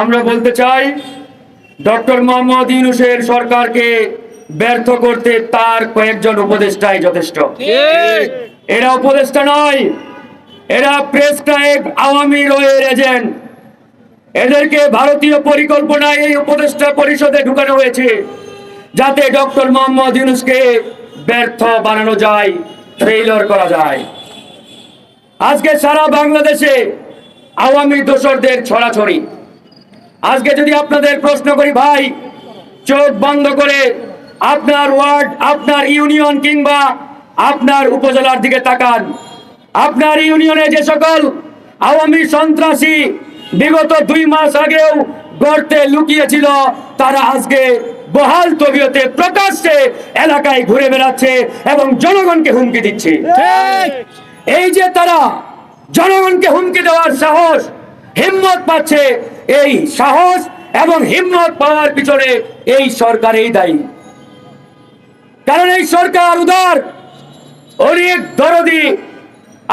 আমরা বলতে চাই ডক্টর মোহাম্মদ ইউনুসের সরকারকে ব্যর্থ করতে তার কয়েকজন উপদেষ্টাই যথেষ্ট। এরা উপদেষ্টা নয় এরা প্রেসক্রাইব আওয়ামী রয়ের এজেন্ট। এদেরকে ভারতীয় পরিকল্পনায় এই উপদেষ্টা পরিষদে ঢুকানো হয়েছে যাতে ডক্টর মোহাম্মদ ইউনুসকে ব্যর্থ বানানো যায় ফেইলর করা যায়। আজকে সারা বাংলাদেশে আওয়ামী দোসরদের ছড়াছড়ি। আজকে যদি আপনাদের প্রশ্ন করি ভাই চোখ বন্ধ করে আপনার ওয়ার্ড আপনার ইউনিয়ন কিংবা আপনার উপজেলার দিকে তাকান। আপনার ইউনিয়নে যে সকল আওয়ামী সন্ত্রাসী বিগত দুই মাস আগেও গর্তে লুকিয়েছিল তারা আজকে বহাল তবিয়তে প্রকাশ্যে এলাকায় ঘুরে বেড়াচ্ছে এবং জনগণকে হুমকি দিচ্ছে। এই যে তারা জনগণকে হুমকি দেওয়ার সাহস হিম্মত পাচ্ছে এই সাহস এবং হিম্মত পাওয়ার পিছনে এই সরকারই দায়ী। কারণ এই সরকার উদার, অনেক দরদি,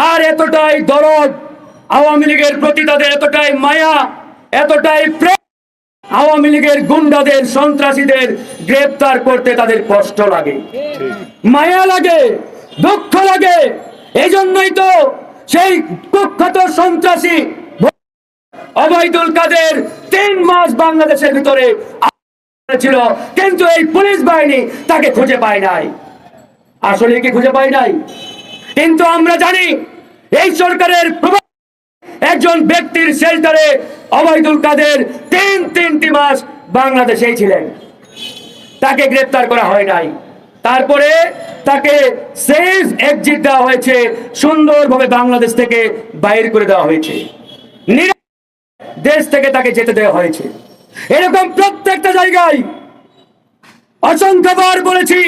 আর এতটাই দরদ, আওয়ামী লীগের প্রতি তাদের এতটাই মায়া, এতটাই প্রেম, আওয়ামী লীগের গুন্ডাদের, সন্ত্রাসীদের গ্রেপ্তার করতে তাদের কষ্ট লাগে। মায়া লাগে, দুঃখ লাগে এই জন্যই তো সেই কুখ্যাত সন্ত্রাসী অবৈদুল কাদের তিন মাস বাংলাদেশের ভিতরে ছিল, কিন্তু এই পুলিশ বাহিনী তাকে খুঁজে পায় নাই। আসলে কি খুঁজে পায় নাই? কিন্তু আমরা জানি, এই সরকারের একজন ব্যক্তির শেল্টারে অবৈদুল কাদের তিন তিনটি মাস বাংলাদেশেই ছিলেন। তাকে গ্রেপ্তার করা হয় নাই। তারপরে তাকে সেফ এক্সিট দেওয়া হয়েছে, সুন্দরভাবে বাংলাদেশ থেকে বাইর করে দেওয়া হয়েছে। দেশ থেকে তাকে যেতে দেওয়া হয়েছে। এরকম প্রত্যেকটা জায়গায় অসংখ্যবার বলেছি,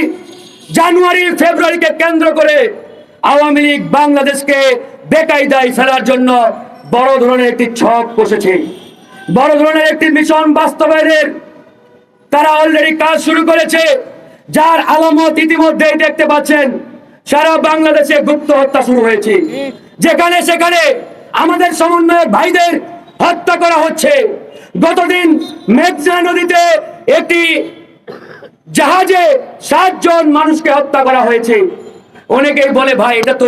জানুয়ারি, ফেব্রুয়ারিকে কেন্দ্র করে আওয়ামী লীগ বাংলাদেশকে বেকায়দায় ফেলার জন্য বড় ধরনের একটি ছক কষেছে বড় ধরনের একটি মিশন বাস্তবায়নের তারা অলরেডি কাজ শুরু করেছে, যার আলামত ইতিমধ্যেই দেখতে পাচ্ছেন, সারা বাংলাদেশে গুপ্ত হত্যা শুরু হয়েছে। যেখানে সেখানে আমাদের সমন্বয়ক ভাইদের হত্যা করা হচ্ছে। গতদিন মেঘনা নদীতে একটি জাহাজে সাতজন মানুষকে হত্যা করা হয়েছে। অনেকেই বলে, ভাই, এটা তো